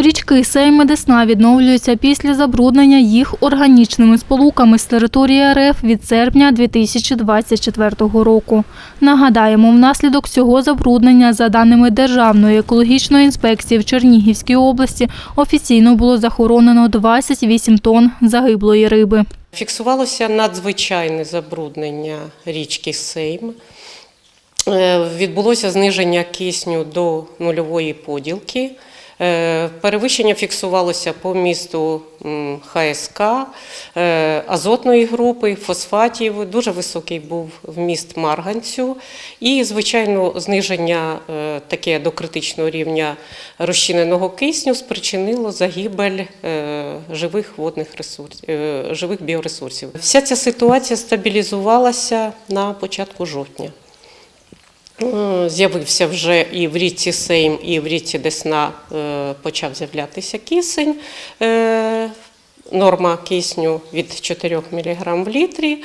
Річки Сейм Десна відновлюються після забруднення їх органічними сполуками з території РФ від серпня 2024 року. Нагадаємо, внаслідок цього забруднення, за даними Державної екологічної інспекції в Чернігівській області, офіційно було захоронено 28 тонн загиблої риби. Фіксувалося надзвичайне забруднення річки Сейм. Е, Відбулося зниження кисню до нульової поділки. Е, Перевищення фіксувалося по місту ХСК, е, азотної групи, фосфатів. Дуже високий був вміст марганцю. І, звичайно, зниження е, таке до критичного рівня розчиненого кисню спричинило загибель живих водних ресурсів, живих біоресурсів. Вся ця ситуація стабілізувалася на початку жовтня. Е, З'явився вже і в річці Сейм, і в річці Десна е, почав з'являтися кисень. Е, Норма кисню від 4 мг в літрі.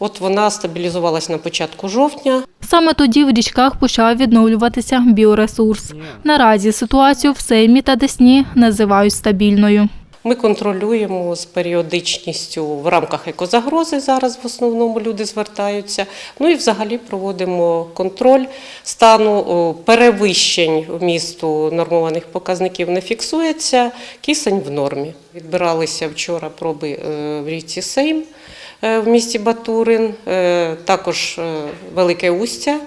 От вона стабілізувалась на початку жовтня. Саме тоді в річках почав відновлюватися біоресурс. Наразі ситуацію в Сеймі та Десні називають стабільною. Ми контролюємо з періодичністю в рамках екозагрози. Зараз в основному люди звертаються. Ну і взагалі проводимо контроль стану перевищень вмісту нормованих показників не фіксується. Кисень в нормі. Відбиралися вчора проби е, в річці Сейм е, в місті Батурин, е, також Велике Устя.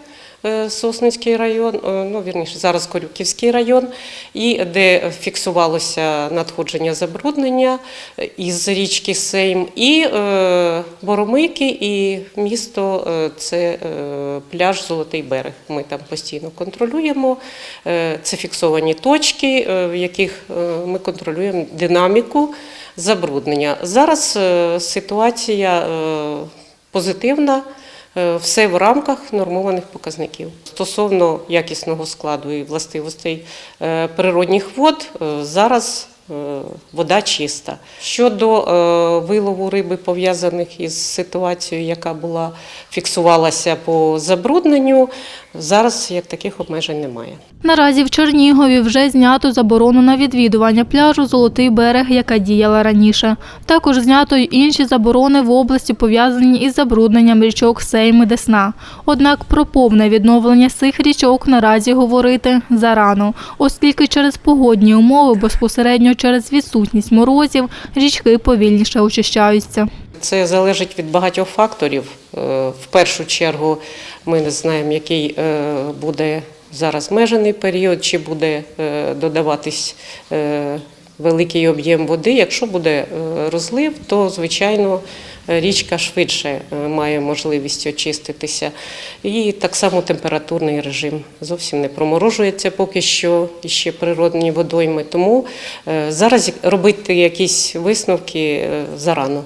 Е, Сосницький район, е, ну вірніше, зараз Корюківський район, і де фіксувалося надходження забруднення е, із річки Сейм, і Боромики, і місто це пляж Золотий берег. Ми там постійно контролюємо. Це фіксовані точки, в яких ми контролюємо динаміку забруднення. Зараз ситуація позитивна. Е, Все в рамках нормованих показників. Стосовно якісного складу і властивостей е, природних вод, е, зараз вода чиста. Щодо е, вилову риби, пов'язаних із ситуацією, яка була фіксувалася по забрудненню, зараз як таких обмежень немає. Наразі в Чернігові вже знято заборону на відвідування пляжу Золотий берег, яка діяла раніше. Також знято й інші заборони в області пов'язані із забрудненням річок Сейм і Десна. Однак про повне відновлення цих річок наразі говорити зарано, оскільки через погодні умови, безпосередньо через відсутність морозів, річки повільніше очищаються. Це залежить від багатьох факторів. Е, В першу чергу ми не знаємо, який е, буде зараз межений період, чи буде е, додаватись великий об'єм води. Якщо буде розлив, то звичайно річка швидше е, має можливість очиститися. І так само температурний режим зовсім не проморожується поки що ще природні водойми. Тому е, зараз робити якісь висновки е, зарано.